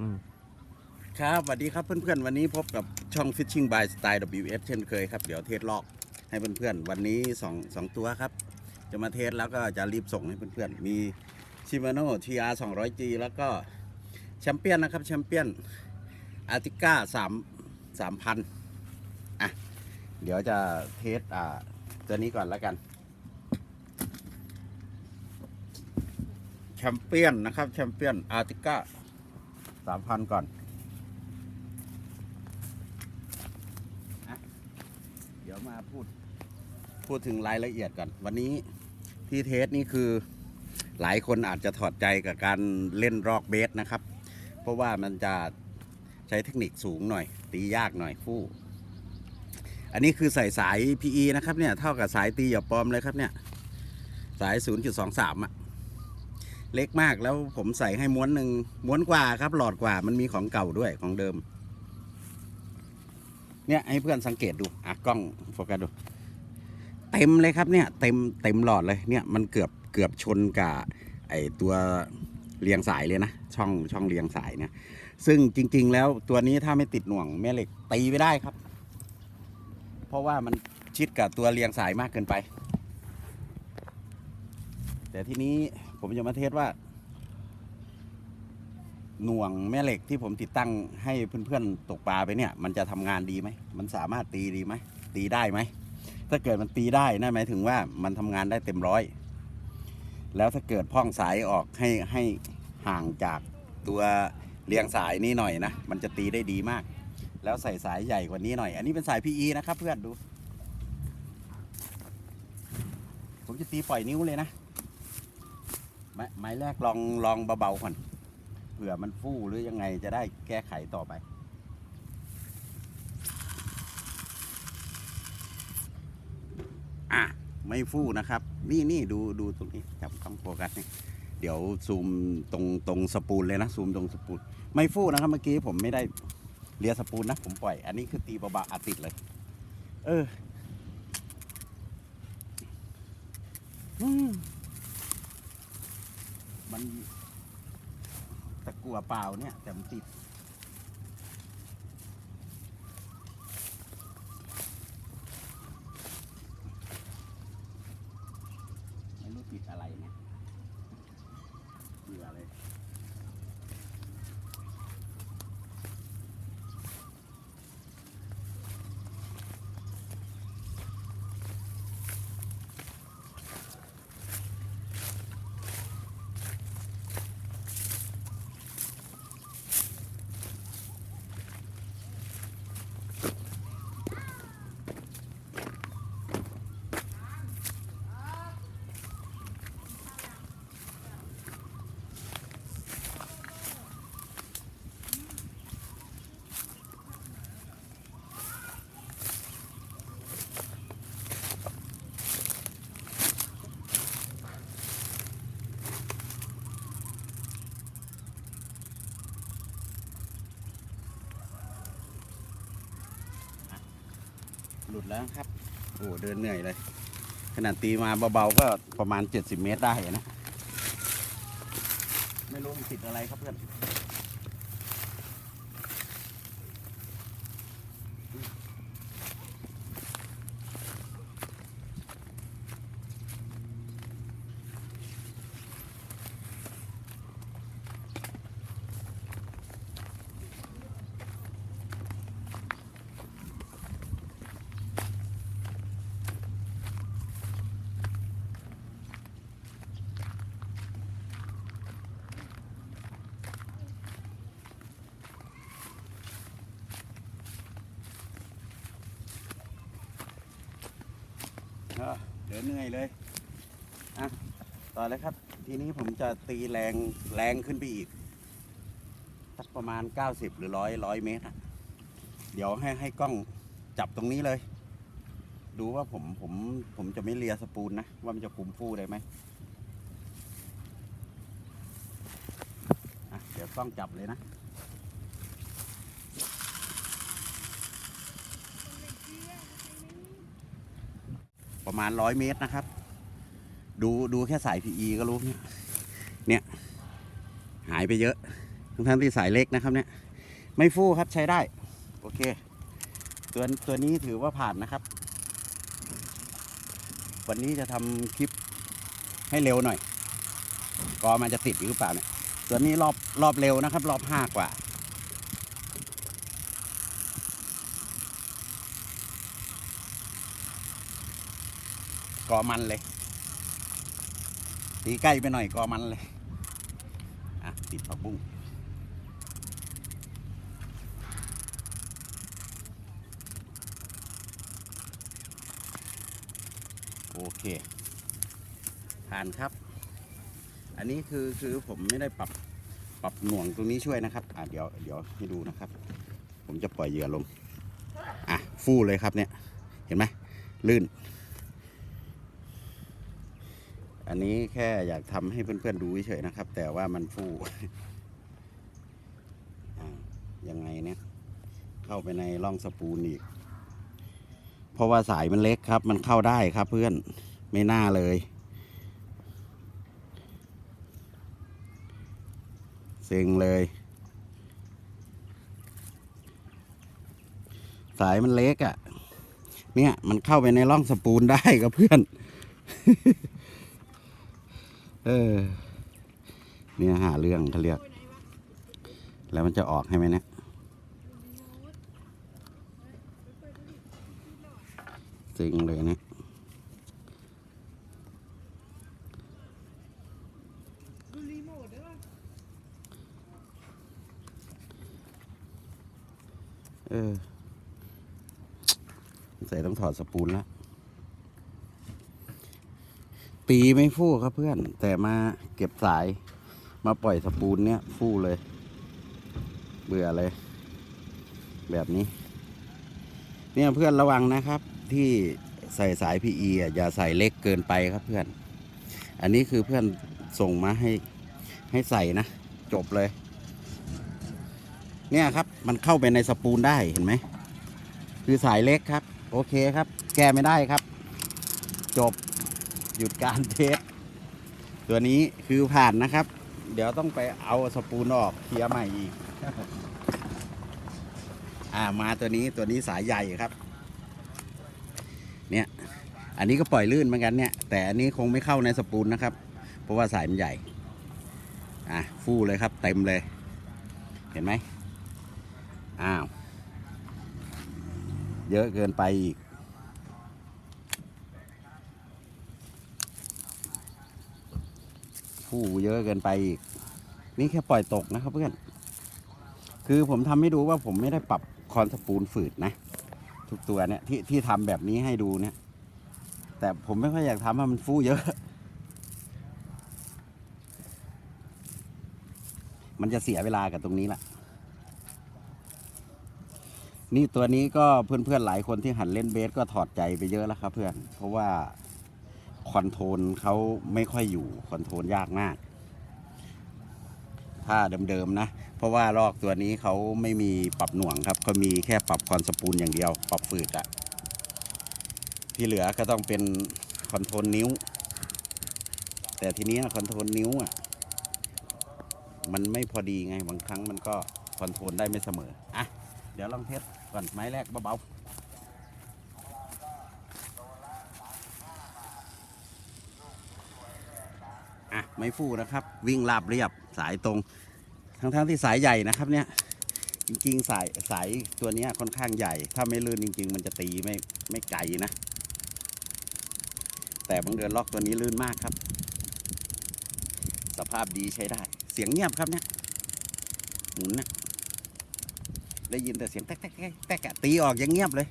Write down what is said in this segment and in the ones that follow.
อืม ครับสวัสดีครับเพื่อนๆ วันนี้พบกับช่อง Fishing by Style WS เช่นเคยครับ เดี๋ยวเทสลอกให้เพื่อนๆ วันนี้2 2ตัวครับ จะมาเทสแล้วก็จะรีบส่งให้เพื่อนๆ มี Shimano TR 200G แล้วก็แชมเปี้ยนนะครับแชมเปี้ยนอาร์ติก้า3 3,000อะ เดี๋ยวจะเทสอ่าตัวนี้ก่อนแล้วกันแชมเปี้ยนนะครับแชมเปี้ยนอาร์ติก้า 3,000ก่อน เดี๋ยวมาพูด พูดถึงรายละเอียดก่อน วันนี้ที่เทสนี่คือหลายคนอาจจะถอดใจกับการเล่นรอกเบสนะครับ เพราะว่ามันจะใช้เทคนิคสูงหน่อย ตียากหน่อยฟู่อันนี้คือใส่สาย PE นะครับเนี่ย เท่ากับสายตีหยาปลอมเลยครับเนี่ย สาย 0.23อะ เล็กมากแล้วผมใส่ให้ม้วนหนึ่งม้วนกว่าครับ หลอดกว่ามันมีของเก่าด้วยของเดิม เนี่ยให้เพื่อนสังเกตดูอะกล้องโฟกัสดู เต็มเลยครับเนี่ย เต็มเต็มหลอดเลยเนี่ยมันเกือบเกือบชนกับไอตัวเรียงสายเลยนะช่องช่องเรียงสายเนี่ย ซึ่งจริง ๆ แล้วตัวนี้ถ้าไม่ติดหน่วงแม่เหล็กตีไม่ได้ครับ เพราะว่ามันชิดกับตัวเรียงสายมากเกินไป แต่ทีนี้ ผมจะมาเทสว่า หน่วงแม่เหล็กที่ผมติดตั้งให้เพื่อนๆตกปลาไปเนี่ย มันจะทำงานดีไหม มันสามารถตีดีไหม ตีได้ไหม ถ้าเกิดมันตีได้นั่นหมายถึงว่ามันทำงานได้เต็มร้อย แล้วถ้าเกิดพ่องสายออกให้ให้ห่างจากตัวเรียงสายนี้หน่อยนะ มันจะตีได้ดีมาก แล้วใส่สายใหญ่กว่านี้หน่อย อันนี้เป็นสาย PE นะครับเพื่อนดู ผมจะตีปล่อยนิ้วเลยนะ ไม้ไม้แรกลองลองเบาๆก่อนเผื่อมันฟู่หรือยังไงจะได้แก้ไขต่อไป อะ ไม่ฟู่นะครับ นี่นี่ดูดูตรงนี้จับกล้องโฟกัสนี่เดี๋ยวซูมตรงตรงสปูลเลยนะซูมตรงสปูลไม่ฟู่นะครับเมื่อกี้ผมไม่ได้เลียสปูลนะผมปล่อย อันนี้คือตีเบาๆอัดติดเลย เออ อืม ตะกัวเปล่าเนี่ยแต่มันติด หลุดแล้วครับ โอ้เดินเหนื่อยเลย ขนาดตีมาเบาๆก็ประมาณ 70 เมตรได้นะ ไม่รู้มันติดอะไรครับเพื่อน เดินเหนื่อยเลยอะต่อเลยครับ ทีนี้ผมจะตีแรงแรงขึ้นไปอีกสักประมาณ 90 หรือร้อยร้อยเมตรอะเดี๋ยวให้ให้กล้องจับตรงนี้เลย ดูว่าผมผมผมจะไม่เลียสปูนนะ ว่ามันจะคุมฟูได้ไหมอะเดี๋ยวกล้องจับเลยนะ ประมาณร้อยเมตรนะครับ ดูดูแค่สาย PE ก็รู้เนี่ยเนี่ยหายไปเยอะ ทั้งๆที่สายเล็กนะครับเนี่ย ไม่ฟู่ครับใช้ได้ โอเค ตัวตัวนี้ถือว่าผ่านนะครับ วันนี้จะทำคลิปให้เร็วหน่อย ก็มันจะติดหรือเปล่าเนี่ย ตัวนี้รอบรอบเร็วนะครับ รอบห้ากว่า กอมันเลย ตีใกล้ไปหน่อยกอมันเลย อะ ติดผักบุ้งโอเค ผ่านครับ อันนี้คือคือผมไม่ได้ปรับปรับหน่วงตรงนี้ช่วยนะครับ อะเดี๋ยวเดี๋ยวให้ดูนะครับ ผมจะปล่อยเหยื่อลง อะ ฟู่เลยครับเนี่ย เห็นไหมลื่น อันนี้แค่อยากทำให้เพื่อนๆดูเฉยๆนะครับ แต่ว่ามันฟูยังไงเนี่ย เข้าไปในร่องสปูนอีก เพราะว่าสายมันเล็กครับ มันเข้าได้ครับเพื่อนไม่น่าเลย เซ็งเลย สายมันเล็กอะ่ะ เนี่ย มันเข้าไปในร่องสปูนได้ครับเพื่อน เออ เนี่ยหาเรื่องเขาเรียก แล้วมันจะออกให้ไหมเนี่ยเซ็งเลยเนี่ยดูรีโมทได้ป่ะเออใส่ต้องถอดสปูนแล้ว ตีไม่ฟู่ครับเพื่อน แต่มาเก็บสายมาปล่อยสปูนเนี่ยฟู่เลย เบื่อเลย แบบนี้ เนี่ยเพื่อนระวังนะครับ ที่ใส่สาย PE อะอย่าใส่เล็กเกินไปครับเพื่อน อันนี้คือเพื่อนส่งมาให้ให้ใส่นะ จบเลย เนี่ยครับมันเข้าไปในสปูนได้เห็นไหม คือสายเล็กครับ โอเคครับ แก้ไม่ได้ครับ จบ หยุดการเทสตัวนี้คือผ่านนะครับ เดี๋ยวต้องไปเอาสปูนออกเคลียร์ใหม่อีก อ่ามาตัวนี้ตัวนี้สายใหญ่ครับ เนี่ย อันนี้ก็ปล่อยลื่นเหมือนกันเนี่ย แต่อันนี้คงไม่เข้าในสปูนนะครับ เพราะว่าสายมันใหญ่ อะฟู่เลยครับ เต็มเลย เห็นไหมอ้าว เยอะเกินไปอีก ผู้เยอะเกินไปอีก นี่แค่ปล่อยตกนะครับเพื่อน คือผมทำให้ดูว่าผมไม่ได้ปรับคอนสปูลฝืดนะ ทุกตัวเนี่ยที่ที่ทำแบบนี้ให้ดูเนี่ย แต่ผมไม่ค่อยอยากทำให้มันฟูเยอะ มันจะเสียเวลากับตรงนี้แหละนี่ตัวนี้ก็เพื่อนๆหลายคนที่หันเล่นเบสก็ถอดใจไปเยอะแล้วครับเพื่อน เพราะว่า คอนโทรลเขาไม่ค่อยอยู่คอนโทรลยากมากถ้าเดิมๆนะ เพราะว่าลอกตัวนี้เขาไม่มีปรับหน่วงครับเขามีแค่ปรับคอนสปูลอย่างเดียว ปรับฝืดอะที่เหลือก็ต้องเป็นคอนโทรลนิ้ว แต่ทีนี้คอนโทรลนิ้วอะมันไม่พอดีไงบางครั้งมันก็คอนโทรลได้ไม่เสมออะเดี๋ยวลองเทสก่อนไม้แรกเบาๆ ไม่ฟู่นะครับ วิ่งราบเรียบสายตรง ทั้งๆที่สายใหญ่นะครับเนี่ยจริงๆสายสายตัวนี้ค่อนข้างใหญ่ ถ้าไม่ลื่นจริง ๆ มันจะตีไม่ไม่ไกลนะ แต่บางเดือนล็อกตัวนี้ลื่นมากครับ สภาพดีใช้ได้ เสียงเงียบครับเนี่ยหมุนนะได้ยินแต่เสียงแต๊กแต๊กแต๊กแต๊กอะตีออกยังเงียบเลย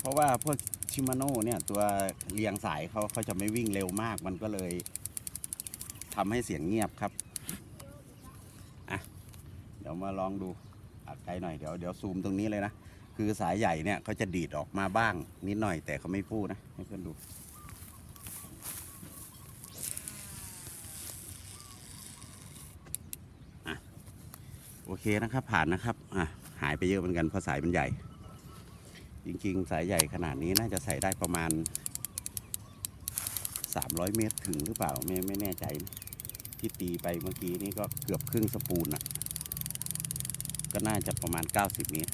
เพราะว่าพวก ชิมาโน่เนี่ยตัวเรียงสายเขาเขาจะไม่วิ่งเร็วมาก มันก็เลยทำให้เสียงเงียบครับอะเดี๋ยวมาลองดูอัดไกลหน่อยเดี๋ยวเดี๋ยวซูมตรงนี้เลยนะ คือสายใหญ่เนี่ยเขาจะดีดออกมาบ้างนิดหน่อยแต่เขาไม่พูดนะ ให้เพื่อนดูโอเคนะครับผ่านนะครับอะหายไปเยอะเหมือนกันเพราะสายมันใหญ่ จริงๆ สายใหญ่ขนาดนี้น่าจะใส่ได้ประมาณ 300 เมตรถึงหรือเปล่าไม่ไม่แน่ใจที่ตีไปเมื่อกี้นี่ก็เกือบครึ่งสปูนอะ ก็น่าจะประมาณ 90 เมตร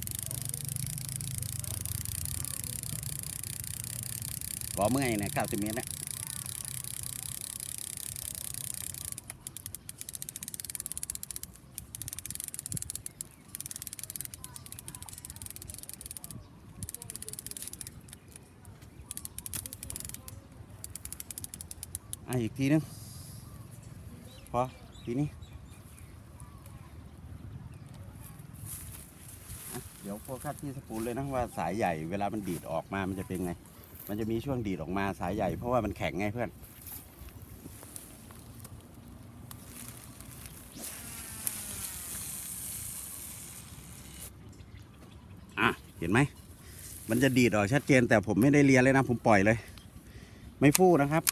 ก็เมื่อยนะ90 เมตรเนะ อะอีกทีนึงพอทีนี้เดี๋ยวโฟกัสที่สปูลเลยนะว่าสายใหญ่เวลามันดีดออกมามันจะเป็นไง มันจะมีช่วงดีดออกมาสายใหญ่เพราะว่ามันแข็งไงเพื่อนอะเห็นไหม มันจะดีดออกชัดเจนแต่ผมไม่ได้เลียเลยนะ ผมปล่อยเลย ไม่ฟู่นะครับ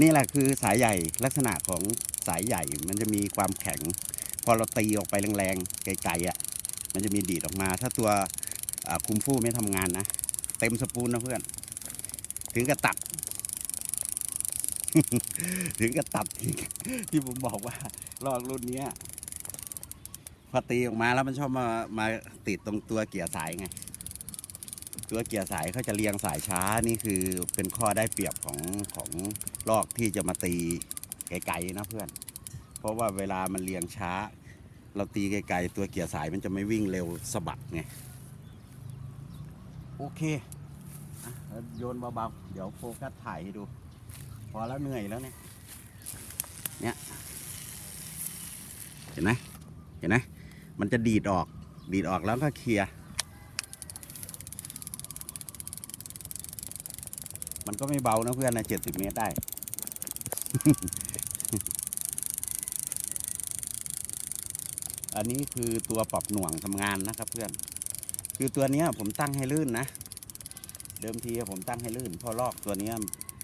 นี่แหละคือสายใหญ่ลักษณะของสายใหญ่มันจะมีความแข็ง พอเราตีออกไปแรงๆไกลๆอะมันจะมีดีดออกมา ถ้าตัวคุมฟู่ไม่ทำงานนะ เต็มสปูนนะเพื่อน ถึงกับตัด ถึงกับตัดที่ผมบอกว่าลอกรุ่นนี้พอตีออกมาแล้วมันชอบมามาติดตรงตัวเกียร์สายไง ตัวเกียร์สายเขาจะเรียงสายช้านี่คือเป็นข้อได้เปรียบของของลอกที่จะมาตีไกลๆนะเพื่อน เพราะว่าเวลามันเรียงช้า เราตีไกลๆตัวเกียร์สายมันจะไม่วิ่งเร็วสะบัดไงโอเคโยนเบาๆเดี๋ยวโฟกัสถ่ายให้ดู พอแล้วเหนื่อยแล้วเนี่ยเนี่ยเห็นไหมเห็นไหมมันจะดีดออกดีดออกแล้วก็เคลียร์ มันก็ไม่เบานะเพื่อนนะเจ็ดสิบเมตรได้ อันนี้คือตัวปรับหน่วงทำงานนะครับเพื่อน คือตัวนี้ผมตั้งให้ลื่นนะ เดิมทีผมตั้งให้ลื่นเพราะลอกตัวนี้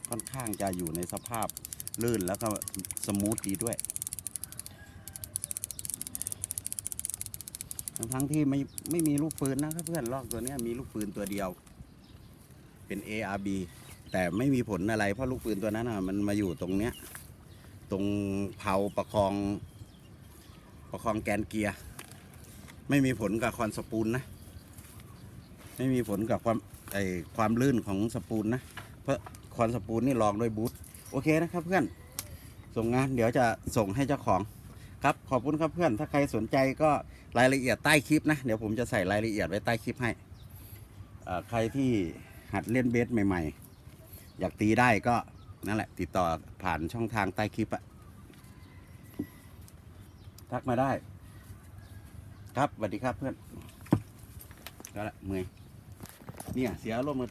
ค่อนข้างจะอยู่ในสภาพลื่นแล้วก็สมูทดีด้วยทั้งทั้งที่ไม่ไม่มีลูกปืนนะครับเพื่อนลอกตัวนี้มีลูกปืนตัวเดียว เป็น ARB แต่ไม่มีผลอะไร เพราะลูกปืนตัวนั้นอะมันมาอยู่ตรงเนี้ย ตรงเพาประคอง ประคองแกนเกียร์ ไม่มีผลกับคอนสปูลนะ ไม่มีผลกับความไอความลื่นของสปูลนะ เพราะคอนสปูลนี่ลองด้วยบูทโอเคนะครับเพื่อน ส่งงานเดี๋ยวจะส่งให้เจ้าของครับ ขอบคุณครับเพื่อน ถ้าใครสนใจก็รายละเอียดใต้คลิปนะ เดี๋ยวผมจะใส่รายละเอียดไว้ใต้คลิปให้อ่าใครที่หัดเล่นเบสใหม่ ๆ อยากตีได้ก็นั่นแหละ ติดต่อผ่านช่องทางใต้คลิปอะทักมาได้ ครับสวัสดีครับเพื่อนก็ละเมื่อยเนี่ยเสียอารมณ์มา